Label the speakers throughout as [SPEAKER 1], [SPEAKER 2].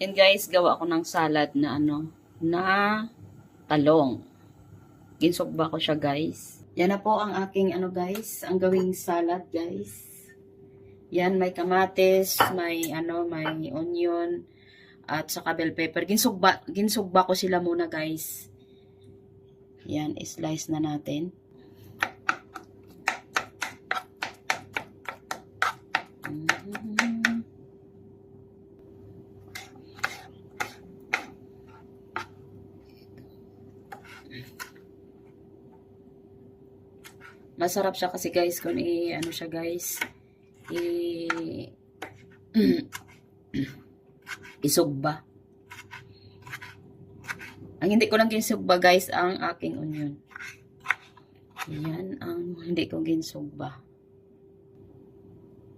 [SPEAKER 1] Yan guys, gawa ko ng salad na ano, na talong. Ginsugba ko siya guys. Yan na po ang aking ano guys, ang gawing salad guys. Yan, may kamatis, may ano, may onion, at saka bell pepper. Ginsugba, ginsugba ko sila muna guys. Yan, slice na natin. Masarap siya kasi guys kung i ano siya guys i isugba. Ang hindi ko lang ginsugba guys ang aking onion. Yan ang hindi ko ginsugba.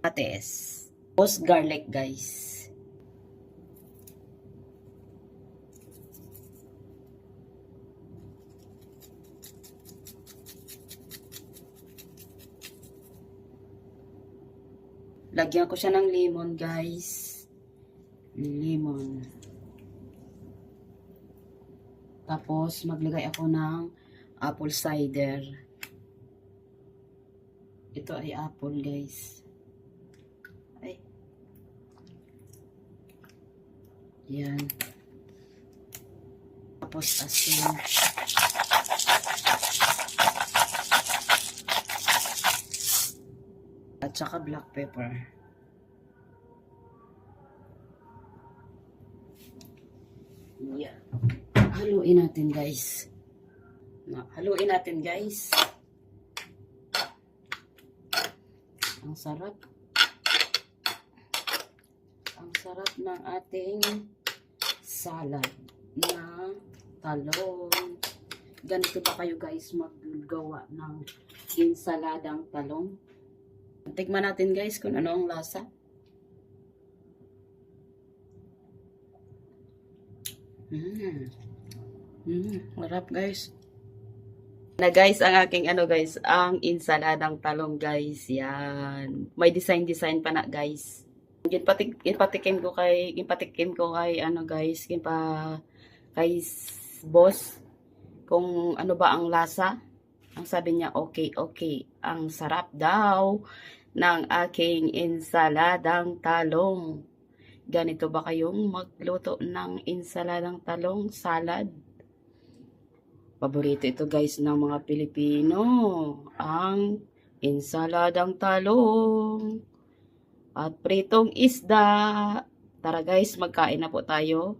[SPEAKER 1] Pates. Tapos garlic guys. Lagyan ko siya ng lemon, guys. Lemon. Tapos, maglagay ako ng apple cider. Ito ay apple, guys. Ay. Yan. Tapos, asin. At saka black pepper. Yeah. Haluin natin guys. Haluin natin guys. Ang sarap. Ang sarap ng ating salad na talong. Ganito ba kayo guys maggawa ng insaladang talong? Tikman natin guys kung ano ang lasa. Mmm. Mmm, guys. Na guys, ang aking ano guys, ang insaladang talong guys. Yan. May design-design pa na guys. Ginpatik, ginpatikim ko kay, ginpatikim ko kay ano guys, ginpa, kay boss, kung ano ba ang lasa. Ang sabi niya, okay, okay. Ang sarap daw ng aking insaladang talong. Ganito ba kayong magluto ng insaladang talong salad? Paborito ito guys ng mga Pilipino. Ang insaladang talong. At pritong isda. Tara guys, magkain na po tayo.